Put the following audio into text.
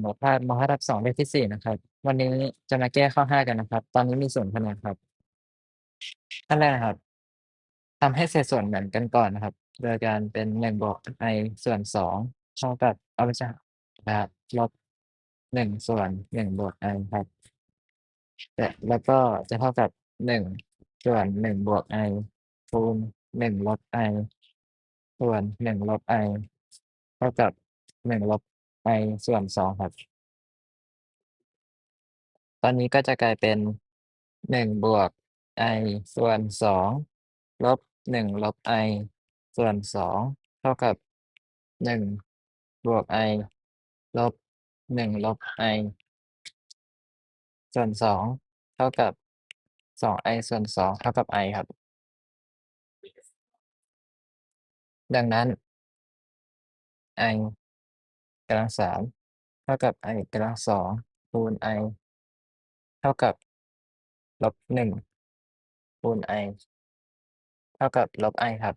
หมวดภาคม .5 ทับ2เลขที่4นะครับ วันนี้จะมาแก้ข้อ5กันนะครับ ตอนนี้มี0คะแนนครับขั้นแรกนะครับทำให้เศษส่วนเหมือนกันก่อนนะครับ โดยการเป็น1บวก i ส่วน2เท่ากับเอาไม่ใช่นะครับลบ1ส่วน1บวก i ครับและแล้วก็จะเท่ากับ1ส่วน1บวก i คูณ1ลบ i ส่วน1ลบ i เท่ากับ1ลบ i ส่วน2ครับ ตอนนี้ก็จะกลายเป็น1บวก i ส่วน2ลบ1ลบ i ส่วน2เท่ากับ1บวก i ลบ1ลบ i ส่วน2เท่ากับ 2i ส่วน2เท่ากับ i ครับ ดังนั้น i กำลังสามเท่ากับ i กำลังสองคูณ i เท่ากับลบหนึ่งคูณ i เท่ากับลบ i ครับ